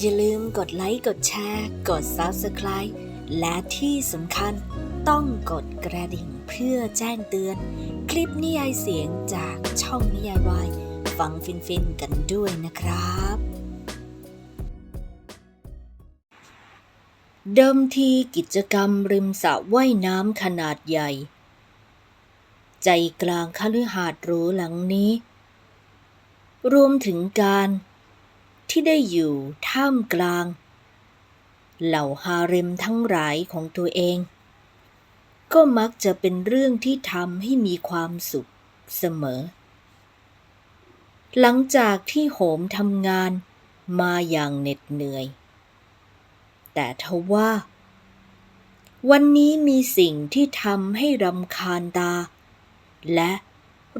อย่าลืมกดไลค์ กดแชร์ กด Subscribe และที่สำคัญต้องกดกระดิ่งเพื่อแจ้งเตือน คลิปนิยายเสียงจากช่องนิยายวายฟังฟินๆกันด้วยนะครับ เดิมทีกิจกรรมริมสระว่ายน้ำขนาดใหญ่ ใจกลางคฤหาสน์หรูหลังนี้ รวมถึงการ ที่ได้อยู่ท่ามกลาง เหล่าฮาเร็มทั้งหลายของตัวเอง ก็มักจะเป็นเรื่องที่ทำให้มีความสุขเสมอ หลังจากที่โหมทำงานมาอย่างเหน็ดเหนื่อย แต่ทว่า วันนี้มีสิ่งที่ทำให้รำคาญตา และ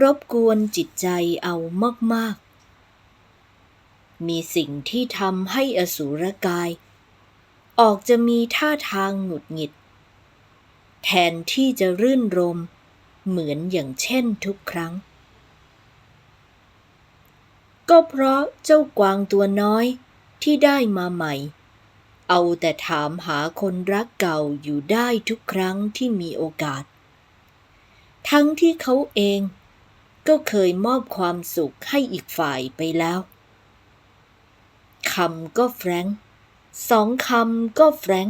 รบกวนจิตใจเอามาก มีสิ่งที่ทำให้อสูรกาย ออกจะมีท่าทางหงุดหงิด แทนที่จะรื่นรม เหมือนอย่างเช่นทุกครั้ง ก็เพราะเจ้ากวางตัวน้อยที่ได้มาใหม่ เอาแต่ถามหาคนรักเก่าอยู่ได้ทุกครั้งที่มีโอกาส ทั้งที่เขาเองก็เคยมอบความสุขให้อีกฝ่ายไปแล้ว คำก็แฟรงสองคำก็แฟรง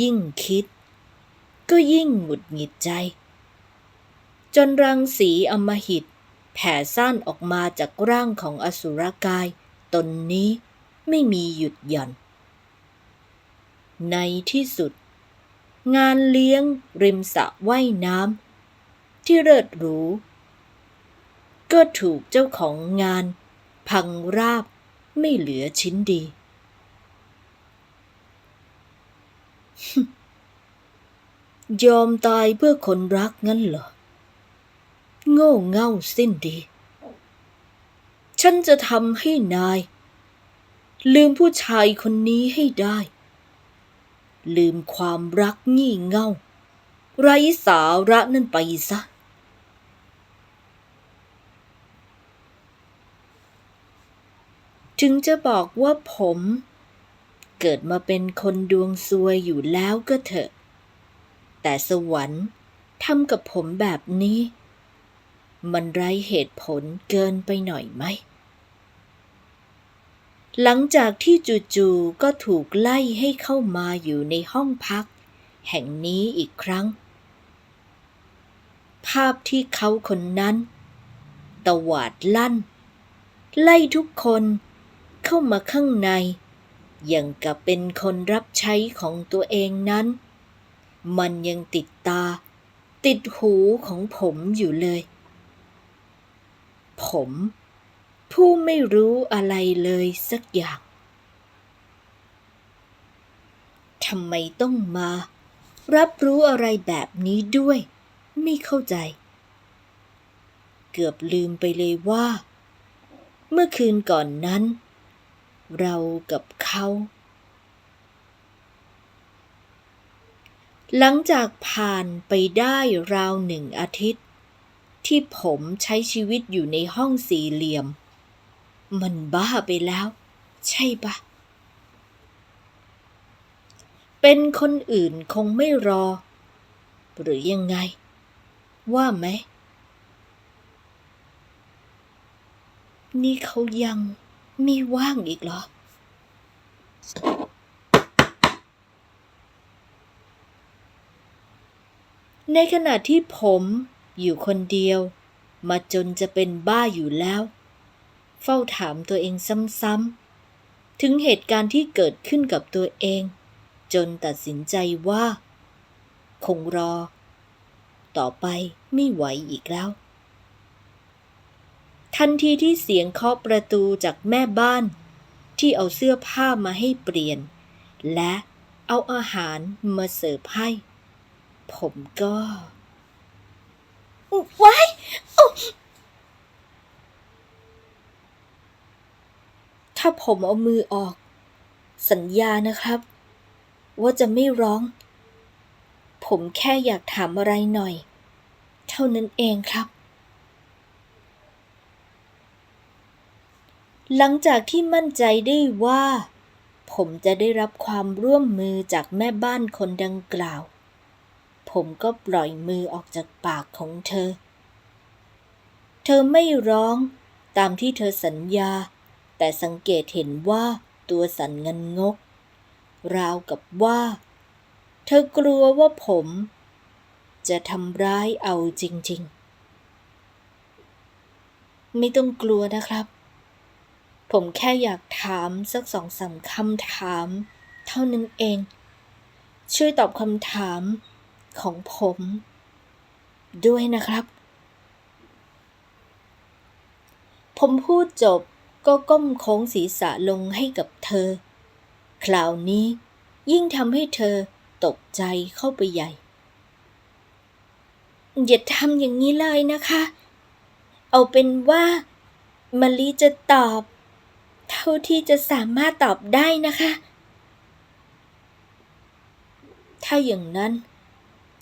ยิ่งคิด ก็ยิ่งหงุดหงิดใจ จนรังสีอมหิต แผ่ซ่านออกมาจากร่างของอสุรกาย ตนนี้ไม่มีหยุดหย่อน ในที่สุด งานเลี้ยงริมสระว่ายน้ำที่เลิศหรูก็ถูกเจ้าของงาน พังราบ ไม่เหลือชิ้นดี ยอมตายเพื่อคนรักงั้นเหรอ โง่เง่าสิ้นดี ฉันจะทำให้นาย ลืมผู้ชายคนนี้ให้ได้ ลืมความรักงี่เง่า ไร้สาระนั่นไปซะ ถึงจะบอกว่าผม เกิดมาเป็นคนดวงซวยอยู่แล้วก็เถอะ แต่สวรรค์ทำกับผมแบบนี้ มันไร้เหตุผลเกินไปหน่อยไหม หลังจากที่จู่ๆก็ถูกไล่ให้เข้ามาอยู่ในห้องพัก แห่งนี้อีกครั้ง ภาพที่เขาคนนั้น ตวาดลั่น ไล่ทุกคน เข้ามาข้างใน อย่างกับเป็นคนรับใช้ของตัวเองนั้น มันยังติดตา ติดหูของผมอยู่เลย ผม ผู้ไม่รู้อะไรเลยสักอย่างทำไมต้องมา รับรู้อะไรแบบนี้ด้วย ไม่เข้าใจ เกือบลืมไปเลยว่า เมื่อคืนก่อนนั้น เรากับเขา หลังจากผ่านไปได้ราวหนึ่งอาทิตย์ ที่ผมใช้ชีวิตอยู่ในห้องสี่เหลี่ยม มันบ้าไปแล้ว ใช่ปะเป็นคนอื่นคงไม่รอ หรือยังไง ว่าไหม นี่เขายัง ไม่ว่างอีกเหรอ ในขณะที่ผมอยู่คนเดียว มาจนจะเป็นบ้าอยู่แล้ว เฝ้าถามตัวเองซ้ำๆ ถึงเหตุการณ์ที่เกิดขึ้นกับตัวเอง จนตัดสินใจว่า คงรอ ต่อไปไม่ไหวอีกแล้ว ทันทีที่เสียงเคาะประตูจากแม่บ้าน ที่เอาเสื้อผ้ามาให้เปลี่ยน และเอาอาหารมาเสิร์ฟให้ ผมก็ว้ายอุ๊ยถ้าผมเอามือออก สัญญานะครับ ว่าจะไม่ร้อง ผมแค่อยากถามอะไรหน่อย เท่านั้นเองครับ หลังจากที่มั่นใจได้ว่า ผมจะได้รับความร่วมมือจากแม่บ้านคนดังกล่าว ผมก็ปล่อยมือออกจากปากของเธอ เธอไม่ร้องตามที่เธอสัญญา แต่สังเกตเห็นว่าตัวสั่นเงินงก ราวกับว่า เธอกลัวว่าผม จะทำร้ายเอาจริง ๆ ไม่ต้องกลัวนะครับ ผมแค่อยากถามสักสองสามคำถาม เท่านั้นเอง ช่วยตอบคำถามของผม ด้วยนะครับ ผมพูดจบก็ก้มโค้งศีรษะลงให้กับเธอ คราวนี้ยิ่งทำให้เธอตกใจเข้าไปใหญ่ อย่าทำอย่างนี้เลยนะคะ เอาเป็นว่ามะลิจะตอบ ท่าที่จะสามารถตอบได้นะคะ ถ้าอย่างนั้น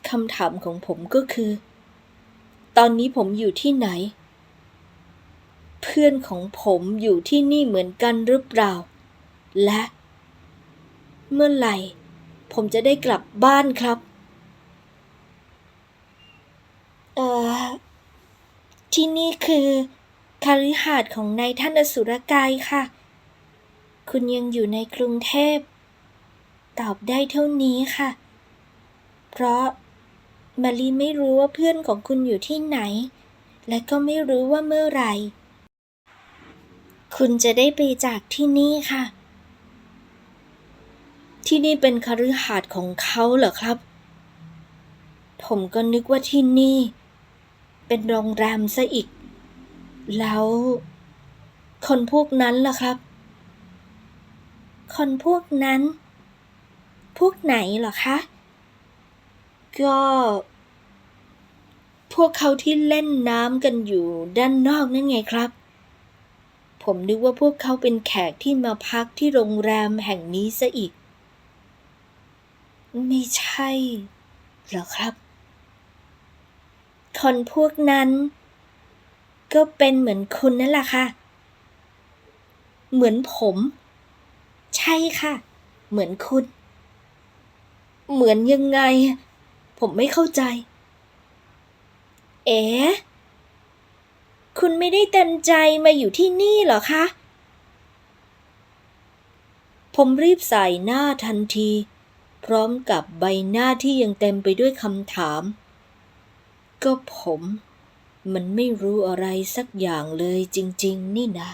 คำถามของผมก็คือ ตอนนี้ผมอยู่ที่ไหน เพื่อนของผมอยู่ที่นี่เหมือนกันหรือเปล่า และ เมื่อไหร่ ผมจะได้กลับบ้านครับ เอ่อ ที่นี่คือคาลิหาสน์ของนายท่านอสุรกายค่ะ คุณยังอยู่ในกรุงเทพ ตอบได้เท่านี้ค่ะ เพราะมารีไม่รู้ว่าเพื่อนของคุณอยู่ที่ไหน และก็ไม่รู้ว่าเมื่อไหร่ คุณจะได้ไปจากที่นี่ค่ะ ที่นี่เป็นคฤหาสน์ของเขาเหรอครับ ผมก็นึกว่าที่นี่ เป็นโรงแรมซะอีก แล้ว คนพวกนั้นล่ะครับ คนพวกนั้น พวกไหนเหรอคะ ก็ พวกเขาที่เล่นน้ำกันอยู่ด้านนอกนั่นไงครับ ผมนึกว่าพวกเขาเป็นแขกที่มาพักที่โรงแรมแห่งนี้ซะอีก ไม่ใช่เหรอครับ คนพวกนั้น ก็เป็นเหมือนคุณนั่นแหละค่ะ เหมือนผม ใช่ค่ะ เหมือนคุณ เหมือนยังไง ผมไม่เข้าใจ เอ๋คุณไม่ได้เต็มใจมาอยู่ที่นี่หรอคะ ผมรีบใส่หน้าทันที พร้อมกับใบหน้าที่ยังเต็มไปด้วยคำถาม ก็ผม มันไม่รู้อะไรสักอย่างเลยจริง ๆ นี่นะ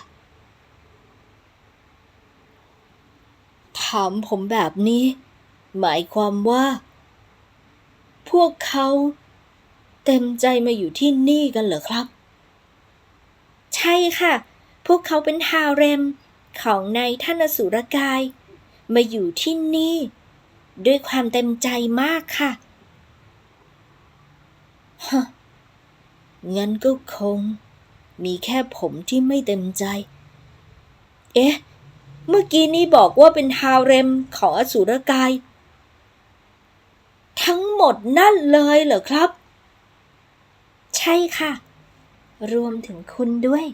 ามผมแบบนี้ หมายความว่า พวกเขาเต็มใจมาอยู่ที่นี่กันเหรอครับ ใช่ค่ะ พวกเขาเป็นฮาเร็มของนายท่านอสุรกาย มาอยู่ที่นี่ ด้วยความเต็มใจมากค่ะฮะงั้นก็คง มีแค่ผมที่ไม่เต็มใจ เอ๊ะ เมื่อกี้นี้บอกว่าเป็นฮาเร็มของอสุรกาย ทั้งหมดนั่นเลยเหรอครับ ใช่ค่ะ รวมถึงคุณด้วย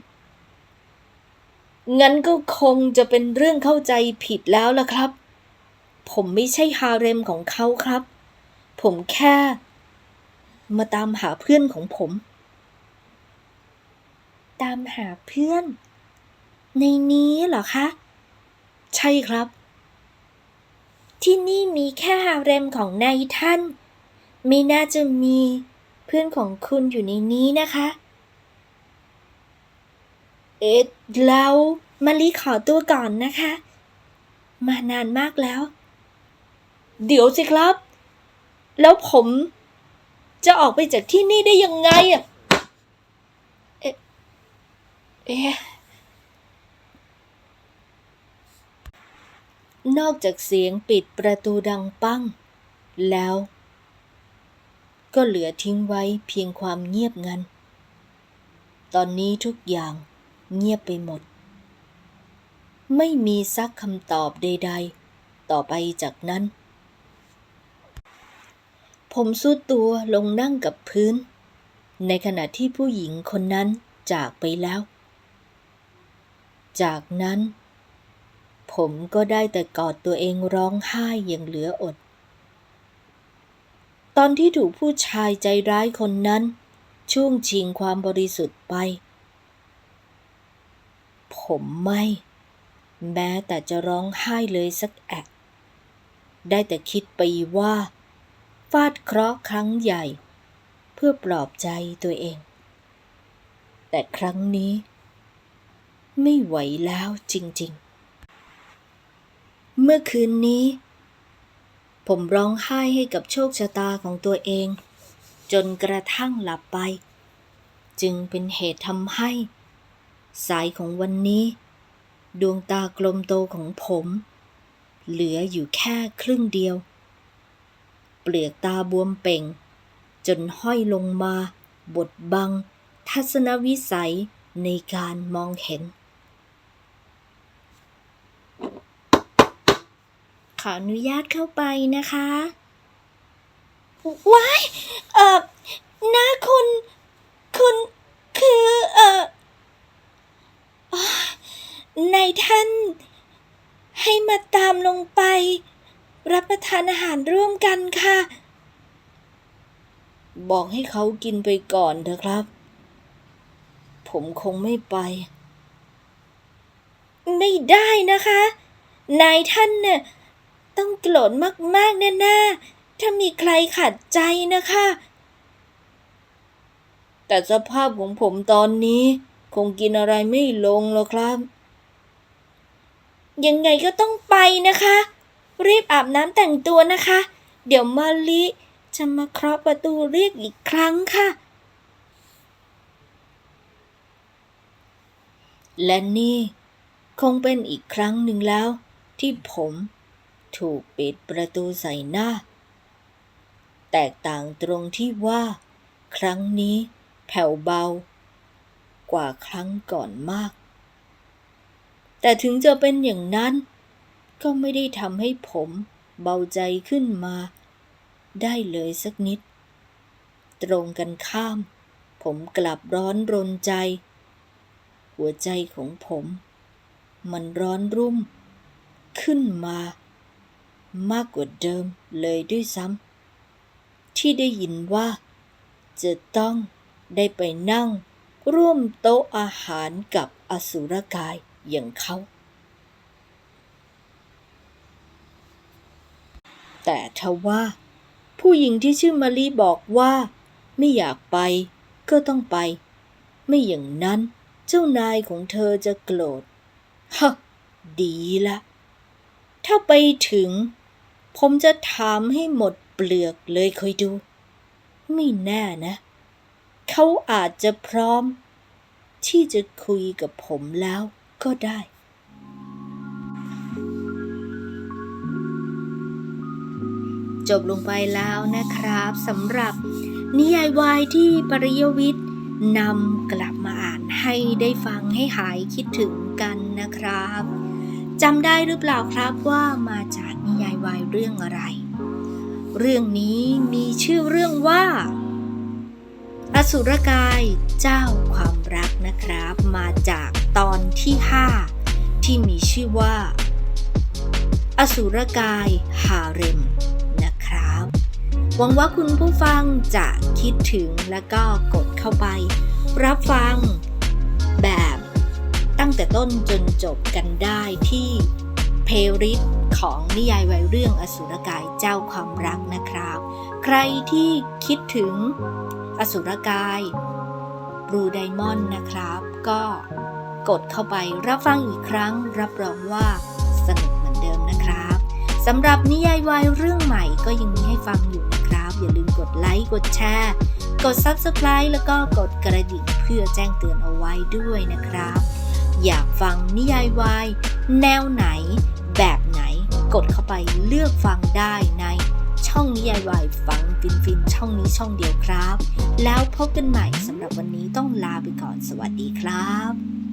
งั้นก็คงจะเป็นเรื่องเข้าใจผิดแล้วล่ะครับ ผมไม่ใช่ฮาเร็มของเขาครับ ผมแค่ มาตามหาเพื่อนของผม ตามหาเพื่อน ในนี้เหรอคะ ใช่ครับ ที่นี่มีแค่ฮาเร็มของนายท่าน ไม่น่าจะมีเพื่อนของคุณอยู่ในนี้นะคะ เอ็ดแล้วมารีขอตัวก่อนนะคะ มานานมากแล้ว เดี๋ยวสิครับ แล้วผมจะออกไปจากที่นี่ได้ยังไงอะเอ๊ะเอ๊ะ นอกจากเสียงปิดประตูดังปั้ง แล้ว ก็เหลือทิ้งไว้เพียงความเงียบงัน ตอนนี้ทุกอย่างเงียบไปหมด ไม่มีซักคำตอบใด ๆ ต่อไปจากนั้น ผมสุดตัวลงนั่งกับพื้น ในขณะที่ผู้หญิงคนนั้นจากไปแล้ว จากนั้น ผมก็ได้แต่กอดตัวเองร้องไห้อย่างเหลืออด ตอนที่ถูกผู้ชายใจร้ายคนนั้น ช่วงชิงความบริสุทธิ์ไป ผมไม่ แม้แต่จะร้องไห้เลยสักแอะได้แต่คิดไปว่า ฟาดเคราะห์ครั้งใหญ่ เพื่อปลอบใจตัวเอง แต่ครั้งนี้ ไม่ไหวแล้วจริง ๆ เมื่อคืนนี้ ผมร้องไห้ให้กับโชคชะตาของตัวเอง จนกระทั่งหลับไป จึงเป็นเหตุทำให้ สายของวันนี้ ดวงตากลมโตของผม เหลืออยู่แค่ครึ่งเดียว เปลือกตาบวมเป่ง จนห้อยลงมาบดบัง ทัศนวิสัยในการมองเห็น ออนุญาตเข้าไปนะคะว้ายเอ่อหน้าคุณ คุณคือเอ่ออ๋อนายท่าน ให้มาตามลงไป รับประทานอาหารร่วมกันค่ะ บอกให้เขากินไปก่อนเถอะครับ ผมคงไม่ไป ไม่ได้นะคะ นายท่านเนี่ย ต้องโกรธมากๆแน่ๆถ้ามีใครขัดใจนะคะ แต่สภาพของผมตอนนี้ คงกินอะไรไม่ลงหรอกครับ ยังไงก็ต้องไปนะคะ รีบอาบน้ำแต่งตัวนะคะ เดี๋ยวมาลิจะมาเคาะประตูเรียกอีกครั้งค่ะ และนี่คงเป็นอีกครั้งหนึ่งแล้วที่ผม ถูกปิดประตูใส่หน้า แตกต่างตรงที่ว่า ครั้งนี้แผ่วเบา กว่าครั้งก่อนมาก แต่ถึงจะเป็นอย่างนั้น ก็ไม่ได้ทำให้ผมเบาใจขึ้นมา ได้เลยสักนิด ตรงกันข้าม ผมกลับร้อนรนใจ หัวใจของผม มันร้อนรุ่ม ขึ้นมา มากกว่าเดิมเลยด้วยซ้ำที่ได้ยินว่า จะต้องได้ไปนั่งร่วมโต๊ะอาหารกับอสุรกายอย่างเขา แต่ทว่า ผู้หญิงที่ชื่อมารีบอกว่า ไม่อยากไปก็ต้องไป ไม่อย่างนั้นเจ้านายของเธอจะโกรธฮะดีละ ถ้าไปถึง ผมจะถามให้หมดเปลือกเลยคอยดู ไม่แน่นะ เขาอาจจะพร้อม ที่จะคุยกับผมแล้วก็ได้จบลงไปแล้วนะครับสำหรับนิยายวายที่ปริยวิทย์นำกลับมาอ่านให้ได้ฟังให้หายคิดถึงกันนะครับ จำได้หรือเปล่าครับว่ามาจากนิยายวายเรื่องอะไร เรื่องนี้มีชื่อเรื่องว่า อสุรกายเจ้าความรักนะครับ มาจากตอนที่ 5 ที่มีชื่อว่า อสุรกายฮาเร็มนะครับหวังว่าคุณผู้ฟังจะคิดถึงและก็กดเข้าไป รับฟัง ตั้งแต่ต้นจนจบกันได้ที่เพลิสของนิยายวัยเรื่องอสุรกายเจ้าความรักนะครับ ใครที่คิดถึงอสุรกายบลูไดมอนด์นะครับ ก็กดเข้าไปรับฟังอีกครั้ง รับรองว่าสนุกเหมือนเดิมนะครับสำหรับนิยายวายเรื่องใหม่ก็ยังมีให้ฟังอยู่นะครับ อย่าลืมกดไลค์ กดแชร์ กด Subscribe แล้วก็กดกระดิ่งเพื่อแจ้งเตือนเอาไว้ด้วยนะครับ อยากฟังนิยายวาย แนวไหน แบบไหน กดเข้าไปเลือกฟังได้ในช่องนิยายวายฟังฟินฟินช่องนี้ช่องเดียวครับ แล้วพบกันใหม่สำหรับวันนี้ต้องลาไปก่อนสวัสดีครับ